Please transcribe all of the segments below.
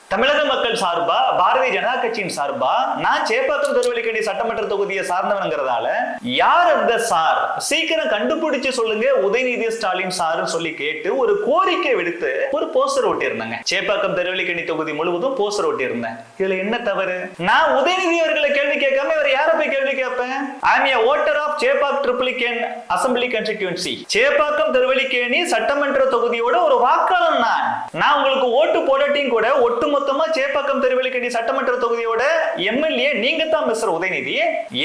தமிழக மக்கள் சார்பா பாரதிய ஜனதா கட்சியின் சார்பா நான் சேப்பாக்கம் திருவள்ளிக்கேணி சட்டமன்ற தொகுதியை சார்ந்தவனுங்கிறதால யார் அந்த சார்? சீக்கிரம் கண்டுபிடிச்சு சொல்லுங்க உதயநிதி ஸ்டாலின் சார் சொல்லி கேட்டு ஒரு கோரிக்கை விடுத்து ஒரு போஸ்டர் ஓட்டியிருந்தாங்க சேப்பாக்கம் திருவள்ளிக்கேணி தொகுதி முழுவதும் போஸ்டர் ஓட்டியிருந்தேன் இதுல என்ன தவறு? நான் உதயநிதி அவர்களை கேள்வி கேட்காம இவர் யார போய் கேள்வி கேட்பேன் I am voter of Chepauk Triplicane assembly constituency Chepakkam Thiruvallikeni சட்டமன்ற தொகுதியோட ஒரு வாக்காளன் நான். நான் உங்களுக்கு ஓட்டு போடாட்டியும் கூட ஒட்டுமொத்தமா சேப்பாக்கம் திருவள்ளிக்கேணி சட்டமன்ற தொகுதியோட எம்எல்ஏ நீங்க தான் மிஸ்டர் உதயநிதி.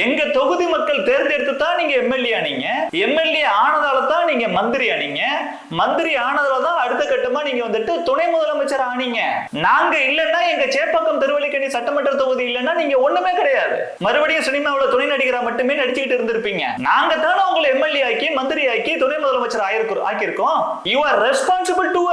எங்க தொகுதி மக்கள் தேர்ந்தெடுத்து தான் நீங்க எம்எல்ஏ ஆனீங்க எம்எல்ஏ ஆனதால தான் நீங்க மந்திரி ஆனீங்க மந்திரி ஆனதால தான் அடுத்த கட்டமா நீங்க வந்துட்டு துணை முதலமைச்சர் ஆனீங்க. நாங்க இல்லைன்னா எங்க சேப்பாக்கம் திருவள்ளிக்கேணி சட்டமன்ற தொகுதி இல்லைன்னா நீங்க ஒண்ணுமே கிடையாது. மறுபடியும் சினிமாவில் துணை நடிகரா மட்டுமே நடிச்சுக்கிட்டு இருந்திருப்பீங்க. நாங்க தானே உங்களை எம்எல்ஏ ஆக்கி மந்திரி ஆக்கி துணை முதலமைச்சர் ஆயிருக்கோம் ஆக்கியிருக்கோம். You are responsible to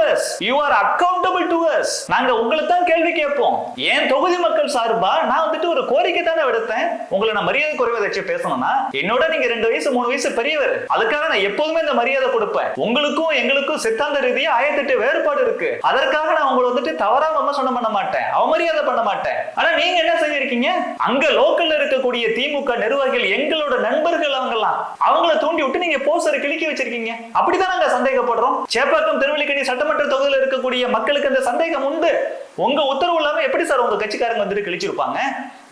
you are accountable to us நாங்க உங்களை தான் கேள்வி கேட்போம். ஏன் தொகுதி மக்கள் சார்பா? நான் வந்துட்டு ஒரு கோரிக்கை தானே விடுத்தேன். உங்களை நான் மரியாதை குறைவதை வச்சு பேசணும்னா என்னோட நீங்க ரெண்டு வயசு மூணு வயசு பெரியவர். அதுக்காக நான் எப்போதுமே இந்த மரியாதை கொடுப்பேன். உங்களுக்கும் எங்களுக்கும் சித்தாந்த ரீதியா ஆயிரத்தெட்டு வேறுபாடு இருக்கு. அதற்காக நான் உங்களை வந்துட்டு தவறா விமர்சனம் பண்ண மாட்டேன். அவமரியாதை பண்ண மாட்டேன். ஆனா நீங்க என்ன செஞ்சிருக்கீங்க அங்க லோக்கல்ல இருக்கக்கூடிய திமுக நிர்வாகிகள் எங்களோட நண்பர்கள் அவங்கலாம் அவங்கள தூண்டி விட்டு நீங்க போஸ்டர் கிளிக்கி வச்சிருக்கீங்க. அப்படிதான் நாங்க சந்தேகப்படுறோம். சேப்பாக்கம் திருவள்ளிக்கணி சட்டமன்ற தொகுதி பகுதியில் இருக்கக்கூடிய மக்களுக்கு அந்த சந்தேகம் உண்டு. உங்க உத்தரவு இல்லாம எப்படி சார் உங்க கட்சிக்காரங்க வந்துட்டு கிழிச்சிருப்பாங்க?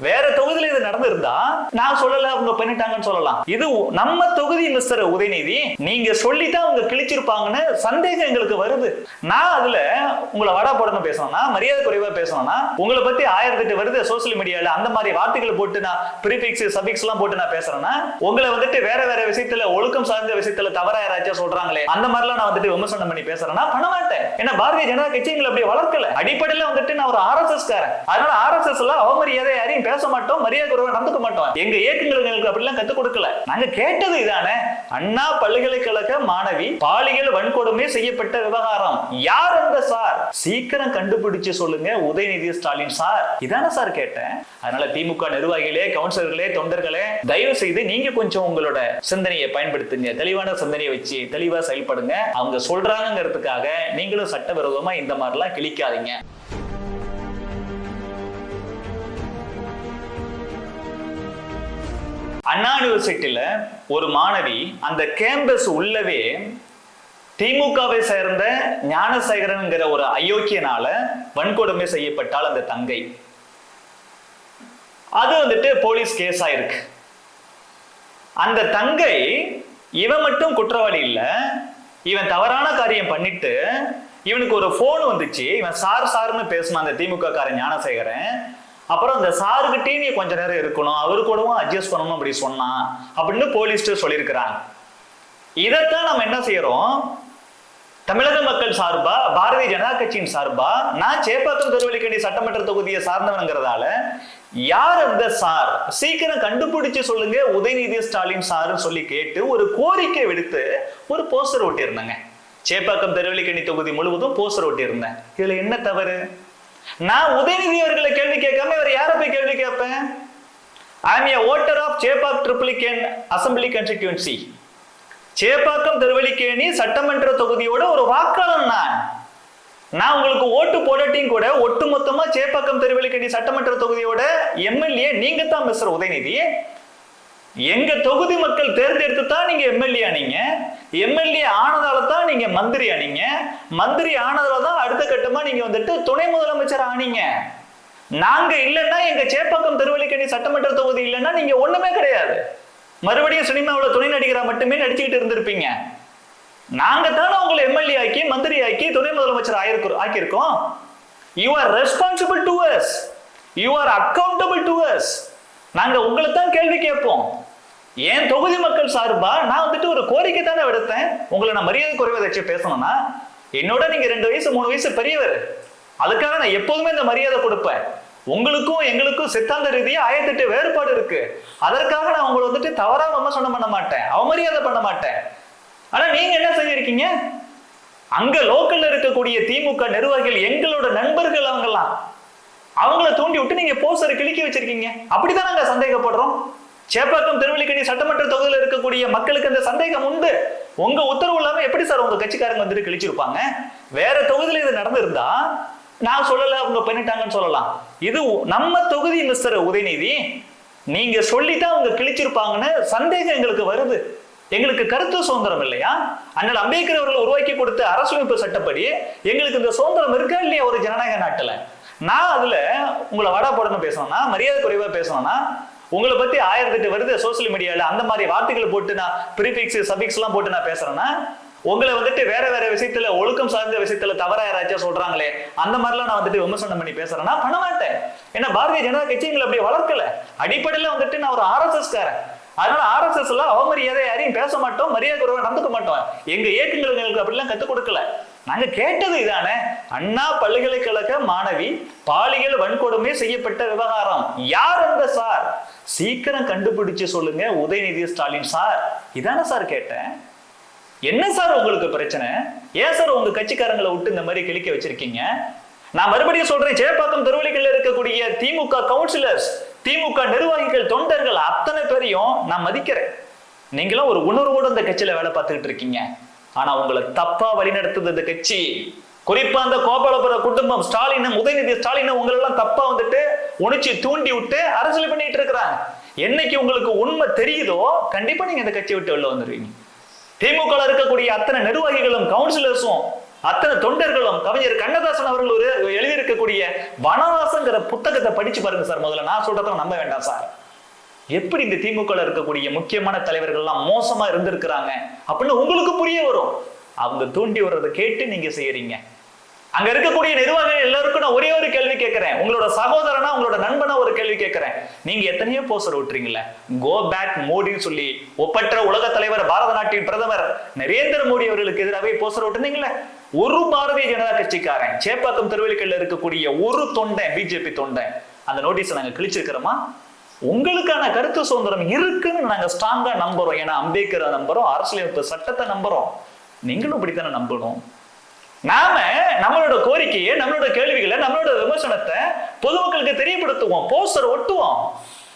வேற தொகுதியில இது நடந்திருந்தா நான் சொல்லல அவங்க பண்ணிட்டாங்கன்னு சொல்லலாம். இது நம்ம தொகுதி மிஸ்டர் உதயநிதி நீங்க சொல்லித்தான் அவங்க கிழிச்சிருப்பாங்கன்னு சந்தேகம் எங்களுக்கு வருது. நான் அதுல உங்களை வடா போடணும் பேசணும்னா மரியாதை குறைவா பேசணும்னா உங்களை பத்தி ஆயிரத்தி எட்டு வருது சோசியல் மீடியால அந்த மாதிரி வார்த்தைகளை போட்டு நான் ப்ரீபிக்ஸ் சபிக்ஸ் எல்லாம் போட்டு நான் பேசுறேன்னா உங்களை வந்துட்டு வேற வேற விஷயத்துல ஒழுக்கம் சார்ந்த விஷயத்துல தவறா யாராச்சும் சொல்றாங்களே அந்த மாதிரிலாம் நான் வந்துட்டு விமர்சனம் பண்ணி பேசுறேன்னா பண்ண மாட்டேன். ஏன்னா பாரதிய ஜனதா கட்சி எங்களை அப்படி வளர்க்கல. அடிப்படையில வந்துட்டு நான் ஒரு ஆர்எஸ்எஸ் காரன். அதனால ஆர்எஸ்எஸ் எல்லாம் அவமரியாதை யாரையும் பேச மாட்டோம் மரியாதை குறைவா நடந்துக்க மாட்டோம். எங்க இயக்கங்கள் எங்களுக்கு அப்படிலாம் கத்துக் கொடுக்கல. நாங்க கேட்டது இதானே? அண்ணா பல்கலைக்கழக மாணவி பாலியல் வன்கொடுமை செய்யப்பட்ட விவகாரம். யார் அந்த சார்? சீக்கிரம் கண்டுபிடிச்சு சொல்லுங்க உதயநிதி ஸ்டாலின் சார். இதானே சார் கேட்டேன். அதனால திமுக நிர்வாகிகளே கவுன்சிலர்களே தொண்டர்களே தயவு செய்து நீங்க கொஞ்சம் உங்களோட சிந்தனையை பயன்படுத்துங்க. தெளிவான சிந்தனையை வச்சு தெளிவா செயல்படுங்க. அவங்க சொல்றாங்கிறதுக்காக நீங்களும் சட்டவிரோதமா இந்த மாதிரிலாம் கிழிக்காதீங்க. அண்ணா யூனிவர்சிட்டியில ஒரு மாணவி அந்த கேம்பஸ் உள்ளவே திமுகவை சேர்ந்த ஞானசேகரன்ங்கிற ஒரு அயோக்கியனால வன்கொடுமை செய்யப்பட்டால் அந்த தங்கை. அது வந்துட்டு போலீஸ் கேஸ் ஆயிருக்கு. அந்த தங்கை இவன் மட்டும் குற்றவாளி இல்ல இவன் தவறான காரியம் பண்ணிட்டு இவனுக்கு ஒரு போன் வந்துச்சு. இவன் சார் சார்னு பேசினான் அந்த திமுக காரன் ஞானசேகரன். அப்புறம் அந்த சாருக்கிட்டே நீ கொஞ்ச நேரம் இருக்கணும் அவரு கூடவும் அட்ஜஸ்ட் பண்ணணும் அப்படி சொன்னான் அப்படின்னு போலீஸ்டர் சொல்லியிருக்கிறாங்க. இதைத்தான் நம்ம என்ன செய்யறோம்? தமிழக மக்கள் சார்பா பாரதிய ஜனதா கட்சியின் சார்பா நான் சேப்பாக்கம் திருவள்ளிக்கேணி சட்டமன்ற தொகுதியை சார்ந்தவனுங்கிறதால யார் அந்த சார்? சீக்கிரம் கண்டுபிடிச்சு சொல்லுங்க உதயநிதி ஸ்டாலின் சார்னு சொல்லி கேட்டு ஒரு கோரிக்கை விடுத்து ஒரு போஸ்டர் ஒட்டியிருந்தேங்க. சேப்பாக்கம் திருவள்ளிக்கேணி தொகுதி முழுவதும் போஸ்டர் ஒட்டியிருந்தேன். இதுல என்ன தவறு? நான் உதயநிதி அவர்களை கேள்வி கேட்காம இவர் யார போய் கேள்வி கேட்பேன்? I am a voter of Chepauk Triplicane assembly constituency Chepakkam Thiruvallikeni சட்டமன்ற தொகுதியோட ஒரு வாக்காளன் நான். நான் உங்களுக்கு ஓட்டு போடட்டையும் கூட ஒட்டுமொத்தமா சேப்பாக்கம் திருவள்ளிக்கேணி சட்டமன்ற தொகுதியோட எம்எல்ஏ நீங்க தான் மிஸ்டர் உதயநிதி. எங்க தொகுதி மக்கள் தேர்ந்தெடுத்து தான் நீங்க எம்எல்ஏ ஆனீங்க எம்எல்ஏ ஆனதால தான் நீங்க மந்திரி ஆனீங்க மந்திரி ஆனதால தான் அடுத்த கட்டமா நீங்க வந்துட்டு துணை முதலமைச்சர் ஆனீங்க. நாங்க இல்லைன்னா எங்க சேப்பாக்கம் திருவள்ளிக்கணி சட்டமன்ற தொகுதி இல்லைன்னா நீங்க ஒண்ணுமே கிடையாது. மறுபடியும் சினிமாவில் துணை நடிகரா மட்டுமே நடிச்சுக்கிட்டு இருந்திருப்பீங்க. நாங்க தானே உங்களை எம்எல்ஏ ஆக்கி மந்திரி ஆக்கி துணை முதலமைச்சர் ஆயிருக்கிறோம் ஆக்கியிருக்கோம். You are responsible to us you are accountable to us நாங்க உங்களை தான் கேள்வி கேட்போம். என் தொகுதி மக்கள் சார்பா? நான் வந்துட்டு ஒரு கோரிக்கை தானே விடுத்தேன். உங்களை நான் மரியாதை குறைவதை வச்சு பேசணும்னா என்னோட நீங்க ரெண்டு வயசு மூணு வயசு பெரியவர். அதுக்காக நான் எப்போதுமே இந்த மரியாதை கொடுப்பேன். உங்களுக்கும் எங்களுக்கும் சித்தாந்த ரீதியா ஆயிரத்தெட்டு வேறுபாடு இருக்கு. அதற்காக நான் உங்களை வந்துட்டு தவறா விமர்சனம் பண்ண மாட்டேன். அவமரியாதை பண்ண மாட்டேன். ஆனா நீங்க என்ன செஞ்சிருக்கீங்க அங்க லோக்கல்ல இருக்கக்கூடிய திமுக நிர்வாகிகள் எங்களோட நண்பர்கள் அவங்கெல்லாம். அவங்கள தூண்டி விட்டு நீங்க போஸ்டர் கிழிக்கி வச்சிருக்கீங்க. அப்படிதான் நாங்க சந்தேகப்படுறோம்? சேப்பாக்கம் திருவள்ளிக்கணி சட்டமன்ற தொகுதியில் இருக்கக்கூடிய மக்களுக்கு அந்த சந்தேகம் உண்டு. உங்க உத்தரவு இல்லாம எப்படி சார் உங்க கட்சிக்காரங்க வந்துட்டு கிழிச்சிருப்பாங்க? வேற தொகுதியில இது நடந்திருந்தா நான் சொல்லல அவங்க பண்ணிட்டாங்கன்னு சொல்லலாம். இது நம்ம தொகுதி மிஸ்டர் உதயநிதி நீங்க சொல்லித்தான் அவங்க கிழிச்சிருப்பாங்கன்னு சந்தேகம் எங்களுக்கு வருது. எங்களுக்கு கருத்து சுதந்திரம் இல்லையா? அண்ணல் அம்பேத்கர் அவர்கள் உருவாக்கி கொடுத்த அரசமைப்பு சட்டப்படி எங்களுக்கு இந்த சுதந்திரம் இருக்கா இல்லையா ஒரு ஜனநாயக நாட்டுல? நான் அதுல உங்களை வடா போடணும் பேசணும்னா மரியாதை குறைவா பேசணும்னா உங்களை பத்தி ஆயிரத்தெட்டு வருது சோசியல் மீடியால அந்த மாதிரி வார்த்தைகளை போட்டு நான் ப்ரீபிக்ஸ் சபிக்ஸ் எல்லாம் போட்டு நான் பேசுறேன்னா உங்களை வந்துட்டு வேற வேற விஷயத்துல ஒழுக்கம் சார்ந்த விஷயத்துல தவறா யாராச்சும் சொல்றாங்களே அந்த மாதிரிலாம் நான் வந்துட்டு விமர்சனம் பண்ணி பேசுறேன்னா பண்ண மாட்டேன். ஏன்னா பாரதிய ஜனதா கட்சி எங்களை அப்படி வளர்க்கல. அடிப்படையில வந்துட்டு நான் ஒரு ஆர்எஸ்எஸ் காரன் அதனால ஆர்எஸ்எஸ் எல்லாம் அவமரியாதை யாரையும் பேச மாட்டோம் மரியாதை குறைவாக நடந்துக்க மாட்டோம். எங்க இயக்கங்களுக்கு அப்படிலாம் கத்துக் கொடுக்கல. நாங்க கேட்டது இதானே? அண்ணா பல்கலைக்கழக மாணவி பாலியல் வன்கொடுமை செய்யப்பட்ட விவகாரம். யார் அந்த சார்? சீக்கிரம் கண்டுபிடிச்சு சொல்லுங்க உதயநிதி ஸ்டாலின் சார். இதானே சார் கேட்டேன். என்ன சார் உங்களுக்கு பிரச்சனை? ஏன் சார் உங்க கட்சிக்காரங்களை விட்டு இந்த மாதிரி கிழிக்க வச்சிருக்கீங்க? நான் மறுபடியும் சொல்றேன் சேப்பாக்கம் திருவள்ளிக்கல்ல இருக்கக்கூடிய திமுக கவுன்சிலர்ஸ் திமுக நிர்வாகிகள் தொண்டர்கள் அத்தனை பேரையும் நான் மதிக்கிறேன். நீங்களும் ஒரு உணர்வோடு இந்த கட்சியில வேலை பார்த்துக்கிட்டு இருக்கீங்க. ஆனா உங்களை தப்பா வழிநடத்துது இந்த கட்சி. குறிப்பா அந்த கோபாலபுர குடும்பம் ஸ்டாலின் உதயநிதி ஸ்டாலின் உங்களை எல்லாம் தப்பா வந்துட்டு உணர்ச்சி தூண்டி விட்டு அரசியல் பண்ணிட்டு இருக்கிறாங்க. என்னைக்கு உங்களுக்கு உண்மை தெரியுதோ கண்டிப்பா நீங்க இந்த கட்சியை விட்டு வெளில வந்துருவீங்க. திமுக இருக்கக்கூடிய அத்தனை நிர்வாகிகளும் கவுன்சிலர்ஸும் அத்தனை தொண்டர்களும் கவிஞர் கண்ணதாசன் அவர்கள் ஒரு எழுதியிருக்கக்கூடிய வனவாசங்கிற புத்தகத்தை படிச்சு பாருங்க சார் முதல்ல. நான் சொல்றதை நம்ப வேண்டாம் சார். எப்படி இந்த திமுக இருக்கக்கூடிய முக்கியமான தலைவர்கள்லாம் மோசமா இருந்திருக்கிறாங்க அப்படின்னு உங்களுக்கு புரிய வரும். அவங்க தூண்டி வர்றதை கேட்டு நீங்க செய்யறீங்க. அங்க இருக்கக்கூடிய நிர்வாகிகள் எல்லாருக்கும் நான் ஒரே ஒரு கேள்வி கேட்கிறேன். உங்களோட சகோதரனா உங்களோட நண்பனா ஒரு கேள்வி கேட்கிறேன். நீங்க எத்தனையோ போஸ்டர் விட்டுறீங்களே கோ பேக் மோடின்னு சொல்லி ஒப்பற்ற உலக தலைவர் பாரத நாட்டின் பிரதமர் நரேந்திர மோடி அவர்களுக்கு எதிராகவே போஸ்டர் விட்டுருந்தீங்களே ஒரு பாரதிய ஜனதா கட்சிக்காரன் சேப்பாக்கம் திருவள்ளிக்கல்ல இருக்கக்கூடிய ஒரு தொண்டன் பிஜேபி தொண்டன் அந்த நோட்டீஸை நாங்க கிழிச்சிருக்கிறோமா? உங்களுக்கான கருத்து சுதந்திரம் இருக்குன்னு நாங்க ஸ்ட்ராங்கா நம்புறோம். ஏன்னா அம்பேத்கரை நம்புறோம். அரசியலமைப்பு சட்டத்தை நம்புறோம். நீங்களும் இப்படித்தானே நம்பணும்? நாம நம்மளோட கோரிக்கையை நம்மளோட கேள்விகளை நம்மளோட விமர்சனத்தை பொதுமக்களுக்கு தெரியப்படுத்துவோம். போஸ்டர் ஒட்டுவோம்.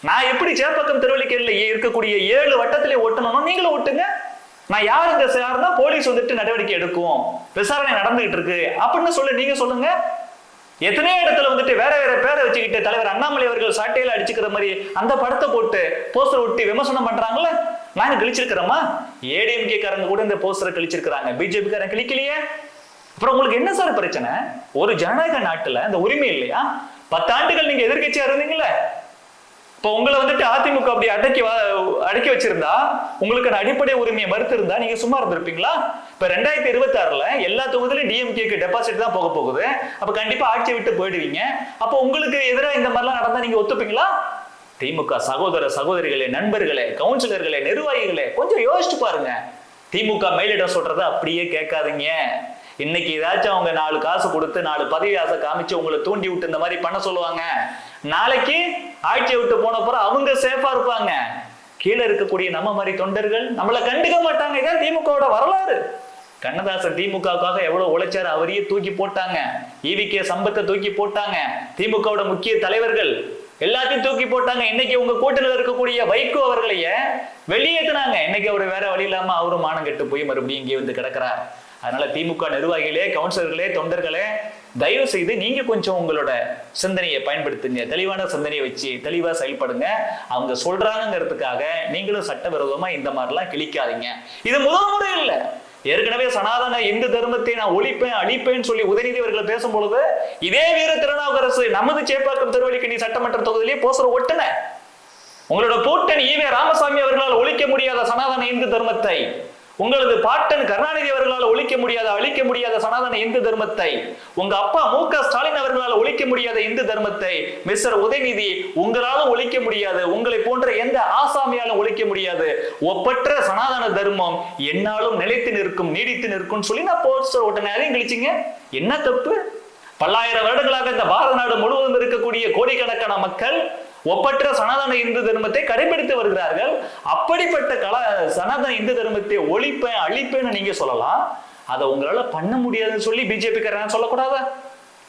நான் எப்படி சேப்பக்கம் திருவள்ளிக்கேரில் இருக்கக்கூடிய ஏழு வட்டத்திலே ஒட்டணும் நீங்களும் ஒட்டுங்க. நான் யார் இந்த சார் தான் போலீஸ் வந்துட்டு நடவடிக்கை எடுக்கும். விசாரணை நடந்துகிட்டு இருக்கு. அப்படின்னு சொல்லி நீங்க சொல்லுங்க. எத்தனையோ இடத்துல வந்துட்டு வேற வேற பேரை வச்சுக்கிட்டு தலைவர் அண்ணாமலை அவர்கள் சாட்டையில அடிச்சுக்கிற மாதிரி அந்த படத்தை போட்டு போஸ்டர் ஒட்டி விமர்சனம் பண்றாங்கல்ல? நாங்க கிழிச்சிருக்கிறோமா ஏடிஎம்கே காரங்க கூட இந்த போஸ்டரை கிழிச்சிருக்கிறாங்க. பிஜேபி காரங்க கிழிக்கலையே. அப்புறம் உங்களுக்கு என்ன சார் பிரச்சனை? ஒரு ஜனநாயக நாட்டுல இந்த உரிமை இல்லையா? பத்தாண்டுகள் நீங்க எதிர்கட்சியா இருந்தீங்களே இப்போ உங்களை வந்துட்டு அதிமுக அப்படி அடக்கி அடக்கி வச்சிருந்தா உங்களுக்கு அடிப்படை உரிமையை மறுத்து இருந்தா நீங்க சும்மா இருந்திருப்பீங்களா? இப்ப ரெண்டாயிரத்தி இருபத்தி ஆறுல எல்லா தொகுதியிலும் டிஎம்கேக்கு டெபாசிட் தான் போக போகுது. அப்ப கண்டிப்பா ஆட்சியை விட்டு போயிடுவீங்க. அப்ப உங்களுக்கு எதிராக இந்த மாதிரிலாம் நடந்தா நீங்க ஒத்துப்பீங்களா? திமுக சகோதர சகோதரிகளே நண்பர்களே கவுன்சிலர்களே நிர்வாகிகளே கொஞ்சம் யோசிச்சு பாருங்க. திமுக மேலிடம் சொல்றதை அப்படியே கேட்காதீங்க. இன்னைக்கு ஏதாச்சும் அவங்க நாலு காசு கொடுத்து நாலு பதவி ஆசை காமிச்சு உங்களை தூண்டி விட்டு இந்த மாதிரி பண்ண சொல்லுவாங்க. நாளைக்கு ஆட்சியை விட்டு போன அவங்க சேஃபா இருப்பாங்க. கீழே இருக்கக்கூடிய நம்ம மாதிரி தொண்டர்கள் நம்மளை கண்டுக்க மாட்டாங்க. இதான் திமுகவோட வரலாறு. கண்ணதாசன் திமுகவுக்காக எவ்வளவு உழைச்சாரு? அவரையே தூக்கி போட்டாங்க. ஈவிகே சம்பத்தை தூக்கி போட்டாங்க. திமுகவோட முக்கிய தலைவர்கள் எல்லாத்தையும் தூக்கி போட்டாங்க. இன்னைக்கு உங்க கூட்டணியில் இருக்கக்கூடிய வைகோ அவர்களையே வெளியேற்றினாங்க இன்னைக்கு அவர் வேற வழி இல்லாம அவரும் மானம் கெட்டு போய் மறுபடியும் இங்கே வந்து கிடக்குறார். அதனால திமுக நிர்வாகிகளே கவுன்சிலர்களே தொண்டர்களே தயவு செய்து நீங்க கொஞ்சம் உங்களோட சிந்தனையை பயன்படுத்துங்க. தெளிவான சிந்தனையை வச்சு தெளிவா செயல்படுங்க. அவங்க சொல்றாங்கிறதுக்காக நீங்களும் சட்டவிரோதமா இந்த மாதிரிலாம் கிழிக்காதீங்க. இது முதல் முறை இல்லை. ஏற்கனவே சனாதன இந்து தர்மத்தை நான் ஒழிப்பேன் அழிப்பேன் சொல்லி உதயநிதி அவர்களை பேசும் பொழுது இதே வீர திருநாவுக்கரசு நமது சேப்பாக்கம் திருவள்ளிக்கணி சட்டமன்ற தொகுதியிலேயே போஸ்டர் ஒட்டுன. உங்களோட பூட்டன் ஈவே ராமசாமி அவர்களால் ஒழிக்க முடியாத சனாதன இந்து தர்மத்தை உங்களது பாட்டன் கருணாநிதி அவர்களால் ஒழிக்க முடியாத அழிக்க முடியாத சனாதன இந்து தர்மத்தை உங்க அப்பா மு க ஸ்டாலின் அவர்களால் ஒழிக்க முடியாத இந்து தர்மத்தை மிஸ்டர் உதயநிதி உங்களாலும் ஒழிக்க முடியாது உங்களை போன்ற எந்த ஆசாமியாலும் ஒழிக்க முடியாது. ஒப்பற்ற சனாதன தர்மம் என்னாலும் நிலைத்து நிற்கும் நீடித்து நிற்கும் சொல்லி நான் போஸ்டர் ஓட்டினேன். அதையும் கழிச்சிங்க. என்ன தப்பு? பல்லாயிரம் வருடங்களாக இந்த பாரத நாடு முழுவதும் இருக்கக்கூடிய கோடிக்கணக்கான மக்கள் ஒப்பற்ற சனாதன இந்து தர்மத்தை கடைபிடித்து வருகிறார்கள். அப்படிப்பட்ட கல சனாதன இந்து தர்மத்தை ஒழிப்பேன் அழிப்பேன்னு நீங்க சொல்லலாம். அதை உங்களால பண்ண முடியாதுன்னு சொல்லி பிஜேபி காரன் சொல்லக்கூடாதா?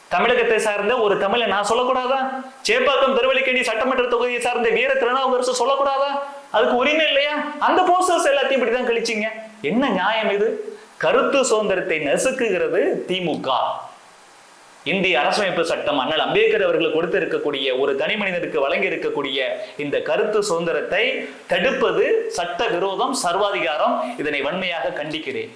தமிழகத்தை சார்ந்த ஒரு தமிழை நான் சொல்லக்கூடாதா? சேப்பாக்கம் திருவள்ளிக்கேணி சட்டமன்ற தொகுதியை சார்ந்த வீர திருநாவுக்கரசு சொல்லக்கூடாதா? அதுக்கு உரிமை இல்லையா? அந்த போஸ்டர்ஸ் எல்லாத்தையும் இப்படிதான் கழிச்சீங்க. என்ன நியாயம் இது? கருத்து சுதந்திரத்தை நசுக்குகிறது திமுக. இந்திய அரசமைப்பு சட்டம் அண்ணல் அம்பேத்கர் அவர்கள் கொடுத்து இருக்கக்கூடிய ஒரு தனி மனிதனுக்கு வழங்கி இருக்கக்கூடிய இந்த கருத்து சுதந்திரத்தை தடுப்பது சட்ட விரோதம் சர்வாதிகாரம். இதனை வன்மையாக கண்டிக்கிறேன்.